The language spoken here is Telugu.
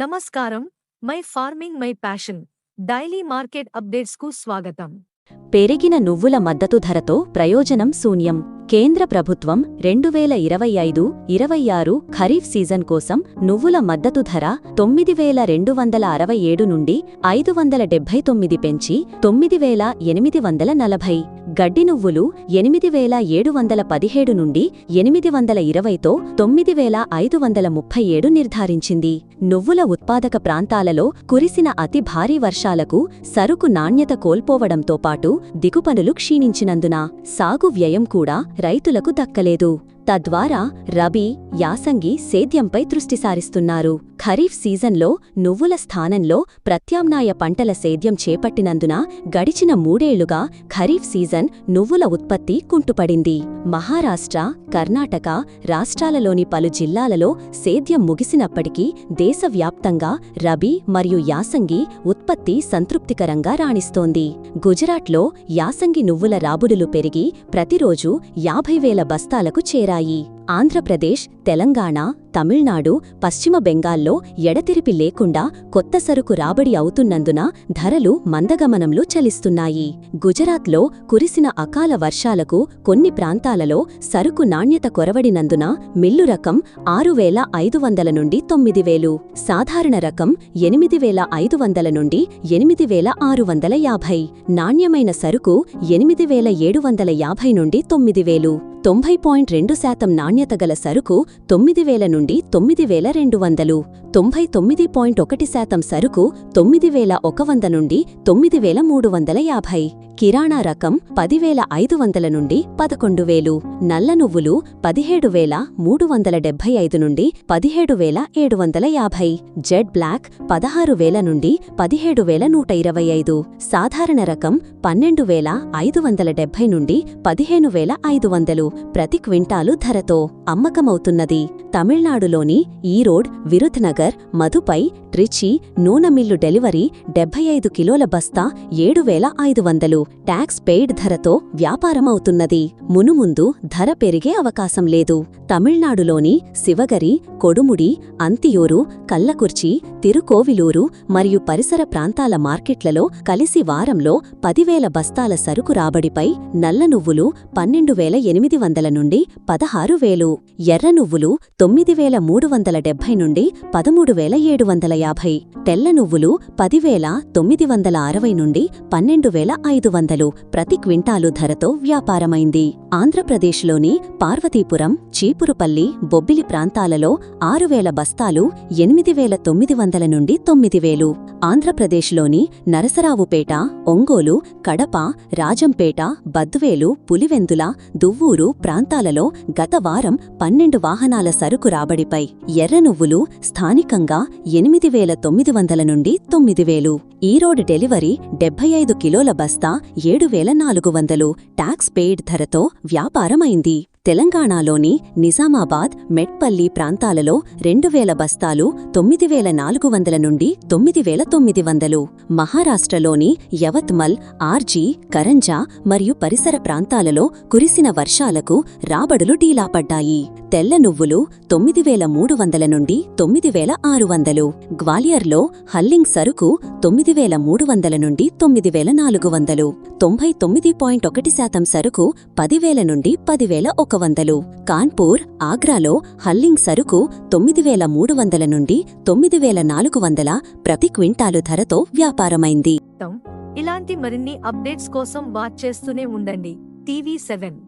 నమస్కారం. My farming my passion. Daily market అప్డేట్స్కు స్వాగతం. పెరిగిన నువ్వుల మద్దతు ధరతో ప్రయోజనం శూన్యం. కేంద్ర ప్రభుత్వం రెండు వేల ఇరవై ఐదు ఇరవై ఆరు ఖరీఫ్ సీజన్ కోసం నువ్వుల మద్దతు ధర తొమ్మిది వేల రెండు వందల అరవై ఏడు నుండి ఐదు వందల డెబ్బై తొమ్మిది పెంచి తొమ్మిది వేల ఎనిమిది వందల నలభై. గడ్డి నువ్వులు ఎనిమిది వేల ఏడు వందల పదిహేడు నుండి ఎనిమిది వందల ఇరవైతో తొమ్మిది వేల ఐదు వందల ముప్పై ఏడు నిర్ధారించింది. నువ్వుల ఉత్పాదక ప్రాంతాలలో కురిసిన అతి భారీ వర్షాలకు సరుకు నాణ్యత కోల్పోవడంతో పాటు దిగుపనులు క్షీణించినందున సాగు వ్యయం కూడా రైతులకు దక్కలేదు. తద్వారా రబీ యాసంగి సేద్యంపై దృష్టి సారిస్తున్నారు. ఖరీఫ్ సీజన్లో నువ్వుల స్థానంలో ప్రత్యామ్నాయ పంటల సేద్యం చేపట్టినందున గడిచిన మూడేళ్ళుగా ఖరీఫ్ సీజన్ నువ్వుల ఉత్పత్తి కుంటుపడింది. మహారాష్ట్ర కర్ణాటక రాష్ట్రాలలోని పలు జిల్లాలలో సేద్యం ముగిసినప్పటికీ దేశవ్యాప్తంగా రబీ మరియు యాసంగి ఉత్పత్తి సంతృప్తికరంగా రాణిస్తోంది. గుజరాత్లో యాసంగి నువ్వుల రాబుడులు పెరిగి ప్రతిరోజు యాభై వేల బస్తాలకు చేరాయి. ఆంధ్రప్రదేశ్ తెలంగాణ తమిళనాడు పశ్చిమ బెంగాల్లో ఎడతెరిపి లేకుండా కొత్త సరుకు రాబడి అవుతున్నందున ధరలు మందగమనంలో చలిస్తున్నాయి. గుజరాత్లో కురిసిన అకాల వర్షాలకు కొన్ని ప్రాంతాలలో సరుకు నాణ్యత కొరవడినందున మిల్లు రకం ఆరు వేల ఐదు వందల నుండి తొమ్మిది వేలు సాధారణ రకం ఎనిమిది వేల ఐదు వందల నుండి ఎనిమిది వేల ఆరు వందల యాభై నాణ్యమైన సరుకు ఎనిమిది వేల ఏడు వందల యాభై నుండి తొమ్మిది వేలు. తొంభై పాయింట్ రెండు శాతం నాణ్యత గల సరుకు తొమ్మిది వేల నుండి తొమ్మిది వేల రెండు వందలు. తొంభై తొమ్మిది పాయింట్ ఒకటి శాతం సరుకు తొమ్మిది వేల ఒక వంద నుండి తొమ్మిది వేల మూడు వందల యాభై. కిరాణా రకం పదివేల ఐదు వందల నుండి పదకొండు వేలు నల్ల నువ్వులు పదిహేడు వేల మూడు వందల డెబ్బై ఐదు నుండి పదిహేడు వేల ఏడు వందల యాభై జెడ్ బ్లాక్ పదహారు వేల నుండి పదిహేడు వేల నూట ఇరవై ఐదు సాధారణ రకం పన్నెండు వేల ఐదు వందల డెబ్బై నుండి పదిహేను వేల ఐదు వందలు ప్రతి క్వింటాలు ధరతో అమ్మకమవుతున్నది. తమిళనాడులోని ఈరోడ్ విరుధ్నగర్ మధుపై ట్రిచి నూనె మిల్లు డెలివరీ డెబ్బై ఐదు కిలోల బస్తా ఏడు వేల ఐదు వందలు ట్యాక్స్ పెయిడ్ ధరతో వ్యాపారమవుతున్నది. మునుముందు ధర పెరిగే అవకాశం లేదు. తమిళనాడులోని శివగరి కొడుముడి అంతియూరు కల్లకుర్చి తిరుకోవిలూరు మరియు పరిసర ప్రాంతాల మార్కెట్లలో కలిసి వారంలో పదివేల బస్తాల సరుకు రాబడిపై నల్ల నువ్వులు పన్నెండు వేల ఎనిమిది వందల నుండి పదహారు వేలు ఎర్ర నువ్వులు తొమ్మిది వేల మూడు వందల డెబ్బై నుండి పదమూడు వేల ఏడు వందల యాభై తెల్ల నువ్వులు పదివేల తొమ్మిది వందల అరవై నుండి పన్నెండు వేల ఐదు వందలు ప్రతి క్వింటాలు ధరతో వ్యాపారమైంది. ఆంధ్రప్రదేశ్లోని పార్వతీపురం చీపురుపల్లి బొబ్బిలి ప్రాంతాలలో ఆరు వేల బస్తాలు ఎనిమిది వేల తొమ్మిది వందల నుండి తొమ్మిది వేలు. ఆంధ్రప్రదేశ్లోని నరసరావుపేట ఒంగోలు కడప రాజంపేట బద్వేలు పులివెందుల దువ్వూరు ప్రాంతాలలో గత వారం పన్నెండు వాహనాల సరుకు రాబడిపై ఎర్ర నువ్వులు స్థానికంగా ఎనిమిది వేల తొమ్మిది వందల నుండి తొమ్మిది వేలు. ఈరోడ్ డెలివరీ డెబ్బై ఐదు కిలోల బస్తా ఏడు వేల నాలుగు వందలు. ట్యాక్స్ పెయిడ్ ధరతో వ్యాపారమైంది. తెలంగాణలోని నిజామాబాద్ మెట్పల్లి ప్రాంతాలలో రెండు వేల బస్తాలు తొమ్మిది వేల నాలుగు వందల నుండి తొమ్మిది వేల తొమ్మిది వందలు. మహారాష్ట్రలోని యవత్మల్ ఆర్జీ కరంజా మరియు పరిసర ప్రాంతాలలో కురిసిన వర్షాలకు రాబడులు డీలాపడ్డాయి తెల్ల నువ్వులు తొమ్మిది వేల మూడు వందల నుండి తొమ్మిది వేల ఆరు వందలు. గ్వాలియర్లో హల్లింగ్ సరుకు తొమ్మిది వేల మూడు వందల నుండి తొమ్మిది వేల నాలుగు వందలు. తొంభై తొమ్మిది పాయింట్ ఒకటి శాతం సరుకు పదివేల నుండి పదివేల ఒక ఒక వందలు కాన్పూర్ ఆగ్రాలో హల్లింగ్ సరుకు తొమ్మిది వేల మూడు వందల నుండి తొమ్మిది వేల నాలుగు వందల ప్రతి క్వింటాలు ధరతో వ్యాపారమైంది. ఇలాంటి మరిన్ని అప్డేట్స్ కోసం వాచ్ చేస్తూనే ఉండండి. TV seven.